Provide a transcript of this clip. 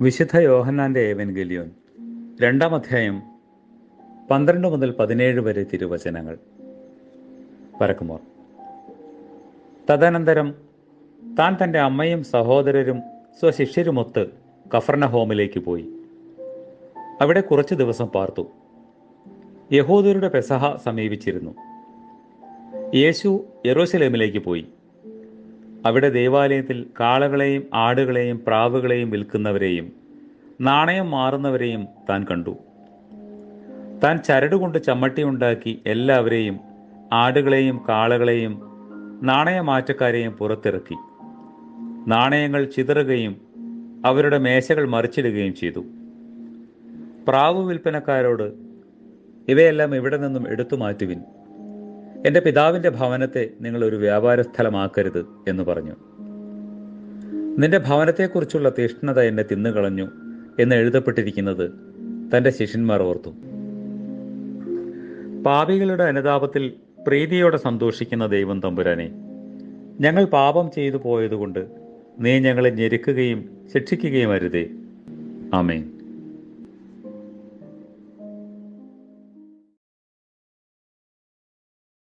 വിശുദ്ധ യോഹന്നാന്റെ ഏവൻഗലിയോൻ. രണ്ടാം അധ്യായം പന്ത്രണ്ട് മുതൽ പതിനേഴ് വരെ തിരുവചനങ്ങൾ. പരക്കുമോർ. തദനന്തരം താൻ തന്റെ അമ്മയും സഹോദരരും സ്വശിഷ്യരുമൊത്ത് കഫർണ ഹോമിലേക്ക് പോയി. അവിടെ കുറച്ച് ദിവസം പാർത്തു. യഹൂദരുടെ പെസഹ സമീപിച്ചിരുന്നു. യേശു യെറൂശലേമിലേക്ക് പോയി. അവിടെ ദേവാലയത്തിൽ കാളകളെയും ആടുകളെയും പ്രാവുകളെയും വിൽക്കുന്നവരെയും നാണയം മാറുന്നവരെയും താൻ കണ്ടു. താൻ ചരടുകൊണ്ട് ചമ്മട്ടിയുണ്ടാക്കി എല്ലാവരെയും ആടുകളെയും കാളകളെയും നാണയമാറ്റക്കാരെയും പുറത്തിറക്കി. നാണയങ്ങൾ ചിതറുകയും അവരുടെ മേശകൾ മറിച്ചിടുകയും ചെയ്തു. പ്രാവ് വിൽപ്പനക്കാരോട് ഇവയെല്ലാം ഇവിടെ നിന്നും എടുത്തു മാറ്റുവിൻ. എന്റെ പിതാവിന്റെ ഭവനത്തെ നിങ്ങൾ ഒരു വ്യാപാര സ്ഥലമാക്കരുത് എന്ന് പറഞ്ഞു. നിന്റെ ഭവനത്തെക്കുറിച്ചുള്ള തീഷ്ണത എന്നെ തിന്നുകളഞ്ഞു എന്ന് എഴുതപ്പെട്ടിരിക്കുന്നത് തന്റെ ശിഷ്യന്മാർ ഓർത്തു. പാപികളുടെ അനുതാപത്തിൽ പ്രീതിയോടെ സന്തോഷിക്കുന്ന ദൈവം തമ്പുരാനെ ഞങ്ങൾ പാപം ചെയ്തു പോയതുകൊണ്ട് നീ ഞങ്ങളെ ഞെരുക്കുകയും ശിക്ഷിക്കുകയും അരുതേ. ആമേൻ.